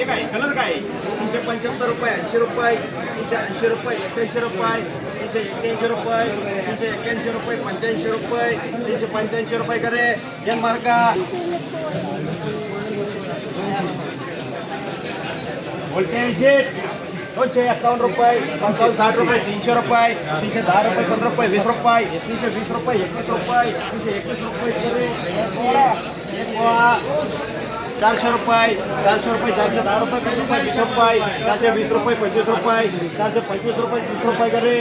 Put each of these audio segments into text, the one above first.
हे काय कलर काय? तीनशे पंच्याहत्तर रुपये ऐंशी रुपये तीनशे ऐंशी रुपये एक्क्याऐंशी रुपये तीनशे एक्क्याऐंशी रुपये तीनशे एक्क्याऐंशी रुपये पंच्याऐंशी रुपये तीनशे पंच्याऐंशी रुपये करे. एन मार्का. ऐंशी दोनशे एक्कावन्न रुपये पंचावन्न साठ रुपये तीनशे रुपये तीनशे दहा रुपये पंधरा रुपये वीस रुपये तीनशे वीस रुपये एकवीस रुपये तीनशे एकवीस रुपये एक पोळा. एक सौ रुपये चार सौ रुपये, चारशे दहा रुपये पच्चीस रुपये बीस रुपये चार सौ बीस रुपये पच्चीस रुपये चार सौ पच्चीस रुपये, तीस रुपये करे.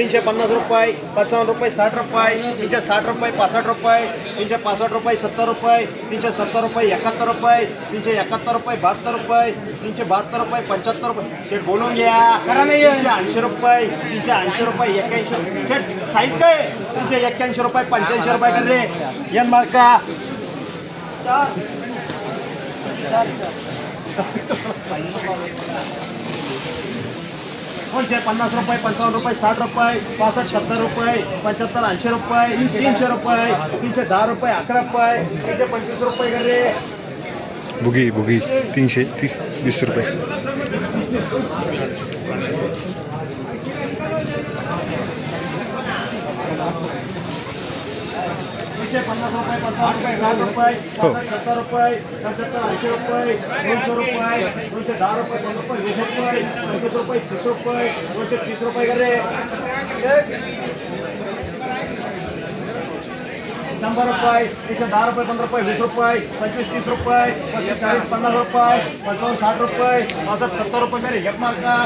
तीनशे पन्नास रुपये पंचावन्न रुपये साठ रुपये तीनशे साठ रुपये पासष्ट रुपये तीनशे पासष्ट रुपये सत्तर रुपये तीनशे सत्तर रुपये एकाहत्तर रुपये तीनशे एकाहत्तर रुपये बहात्तर रुपये तीनशे बहात्तर रुपये पंच्याहत्तर रुपये. शेट बोलून घ्या. तीनशे ऐंशी रुपये तीनशे ऐंशी रुपये एक्क्याऐंशी शेट साईज काय? तीनशे एक्क्याऐंशी रुपये पंच्याऐंशी रुपये कर रे? एन मार्का दोनशे पन्नास रुपये पंचावन्न रुपये साठ रुपये पासष्ट सत्तर रुपये पंच्याहत्तर ऐंशी रुपये तीनशे रुपये तीनशे दहा रुपये अकरा रुपये तीनशे पंचवीस रुपये घरे. रे बुगी बुगी तीनशे तीस वीस रुपये. पन्नास रुपये पंचावन्न रुपये साठ रुपये सत्तर रुपये पंच्याहत्तर ऐंशी रुपये दोनशे रुपये दोनशे दहा रुपये पंधरा रुपये वीस रुपये पंचवीस रुपये तीस रुपये दोनशे तीस रुपये कर शंभर रुपये तीनशे दहा रुपये पंधरा रुपये वीस रुपये पंचवीस तीस रुपये पस्तीस चाळीस पन्नास रुपये पंचावन्न साठ रुपये पासष्ट सत्तर रुपये मेरे एक मार्का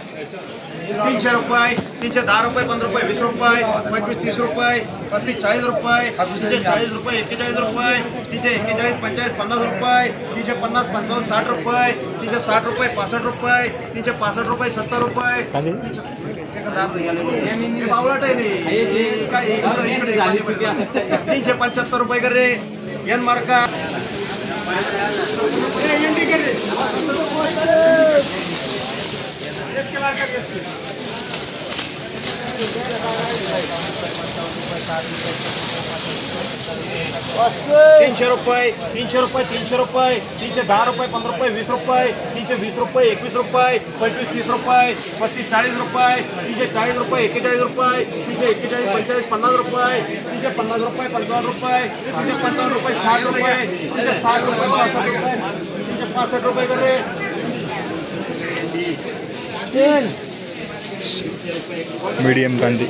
तीनशे रुपये तीनशे दहा रुपये पंधरा रुपये वीस रुपये पंचवीस तीस रुपये पस्तीस चाळीस रुपये तीनशे चाळीस रुपये एक्केचाळीस रुपये तीनशे एक्केचाळीस पंचेचाळीस पन्नास रुपये तीनशे पन्नास पंचावन्न साठ रुपये तीनशे साठ रुपये पासष्ट रुपये तीनशे पासष्ट रुपये सत्तर रुपये. बावळट आहे नाही. हे काय इकडे. तीनशे पंच्याहत्तर रुपये कर. रे एन मार्का तीनशे रुपये तीनशे रुपये तीनशे रुपये तीनशे दहा रुपये पंधरा रुपये वीस रुपये तीनशे वीस रुपये एकवीस रुपये पंचवीस तीस रुपये पस्तीस चाळीस रुपये तीनशे चाळीस रुपये एक्केचाळीस रुपये तीनशे एक्केचाळीस पंचेचाळीस पन्नास रुपये तीनशे पन्नास रुपये पंचावन्न रुपये तीनशे पंचावन्न रुपये साठ रुपये तीनशे साठ रुपये पासष्ट रुपये तीनशे पासष्ट रुपये करे मीडियम तीनशे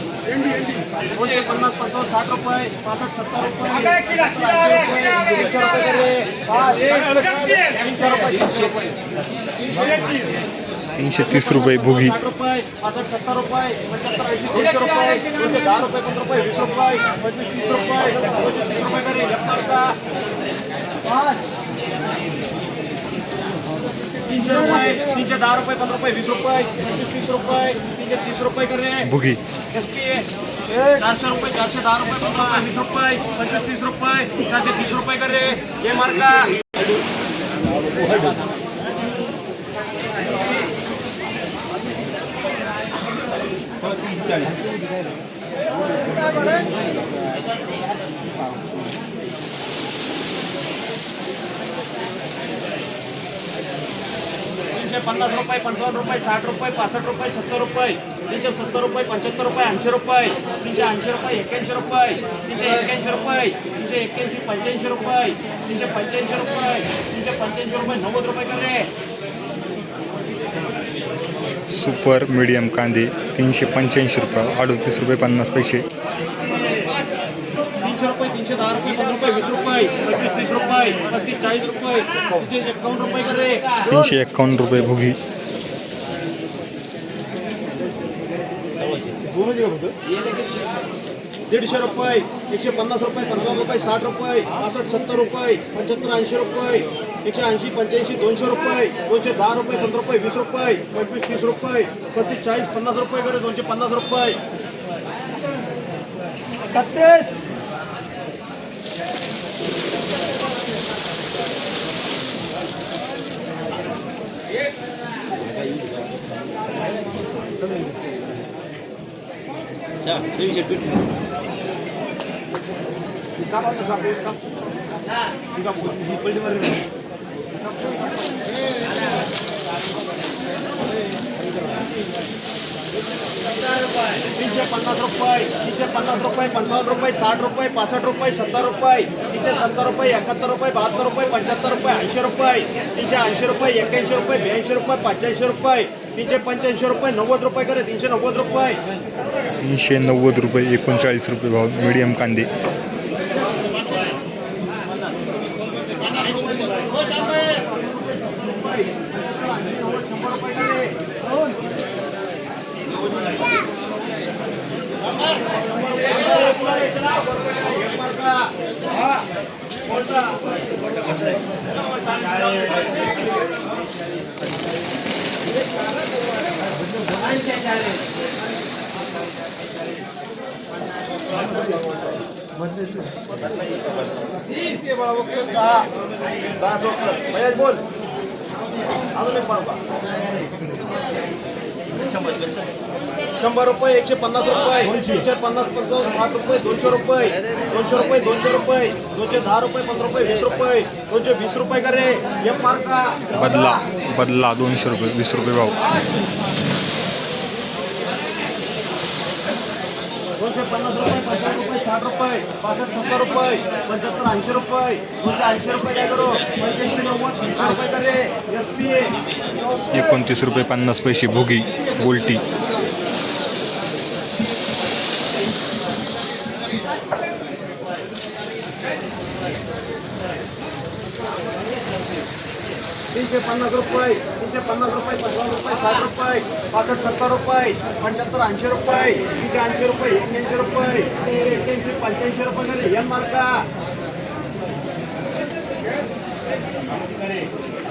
रुपये तीनशे तीस रुपये साठ रुपये तीनशे रुपये तीनशे दहा रुपये पंधरा रुपये वीस रुपये तीस रुपये तीनशे तीस रुपये करे बुगी चारशे रुपये चारशे दहा रुपये पंधरा रुपये वीस रुपये पंचवीस तीस रुपये चारशे तीस रुपये करे हे मार्का तीनशे पन्नास रुपये पंचावन्न रुपये साठ रुपये पासष्ट रुपये सत्तर रुपये तीनशे सत्तर रुपये पंच्याहत्तर रुपये ऐंशी रुपये तीनशे ऐंशी रुपये एक्क्याऐंशी रुपये तीनशे एक्क्याऐंशी रुपये तीनशे एक्क्याऐंशी पंच्याऐंशी रुपये तीनशे पंच्याऐंशी रुपये तीनशे पंच्याऐंशी रुपये नव्वद रुपये करे. सुपर मीडियम कांदे तीनशे पंच्याऐंशी रुपये अडतीस रुपये पन्नास पैसे. तीनशे रुपये तीनशे दहा रुपये पंधरा रुपये वीस रुपये पंचवीस तीस रुपये पस्तीस चाळीस रुपये तीनशे एकावन्न रुपये करे तीनशे एक्कावन्न रुपये भुगी। दीडशे रुपये एकशे पन्नास रुपये पंचावन्न रुपये साठ रुपये पासष्ट सत्तर रुपये पंच्याहत्तर ऐंशी रुपये एकशे ऐंशी पंच्याऐंशी दोनशे रुपये दोनशे दहा रुपये पंधरा रुपये वीस रुपये पंचवीस तीस रुपये पस्तीस चाळीस पन्नास रुपये करे दोनशे पन्नास रुपये। एकतीस Fica pra ficar bem, fica. Fica por depois de valer. तीनशे पन्नास रुपये तीनशे पन्नास रुपये पंचावन्न रुपये साठ रुपये पासष्ट रुपये सत्तर रुपये तीनशे सत्तर रुपये एकाहत्तर रुपये बहात्तर रुपये पंच्याहत्तर रुपये ऐंशी रुपये तीनशे ऐंशी रुपये एक्याऐंशी रुपये ब्याऐंशी रुपये पंच्याऐंशी रुपये तीनशे पंच्याऐंशी रुपये नव्वद रुपये करे तीनशे नव्वद रुपये तीनशे नव्वद रुपये एकोणचाळीस रुपये भाव मीडियम कांदे बोल अजून एक पाडवा शंभर रुपये एकशे पन्नास रुपये एकशे पन्नास पंचावन्न साठ रुपये दोनशे रुपये दोनशे रुपये दोनशे रुपये दोनशे दहा रुपये पंधरा रुपये वीस रुपये दोनशे वीस रुपये करे. एक मार्का. बदला बदला दोनशे रुपये वीस रुपये भाव. दोनशे पन्नास रुपये. साठ रुपये पासष्ट सत्तर रुपये पंच्याहत्तर ऐंशी रुपये दोनशे ऐंशी रुपये काय करू? पंच्याऐंशी नव्वद तीनशे रुपये करे एस पी एकोणतीस रुपये पन्नास पैसे भोगी गोल्टी तीनशे पन्नास रुपये. तीनशे पन्नास रुपये पंचावन्न रुपये साठ रुपये पासष्ट सत्तर रुपये पंच्याहत्तर ऐंशी रुपये तीनशे ऐंशी रुपये एक्क्याऐंशी रुपये तीनशे एक्क्याऐंशी पंच्याऐंशी रुपये एन मार्का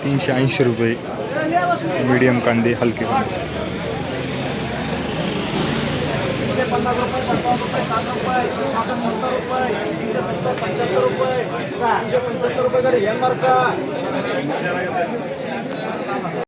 तीनशे ऐंशी रुपये मीडियम कांदे हलके कांदे पन्नास रुपये पंचावन्न रुपये साठ रुपये सत्तर रुपये तीनशे सत्तर पंच्याहत्तर रुपये तीनशे पंच्याहत्तर रुपये मार्का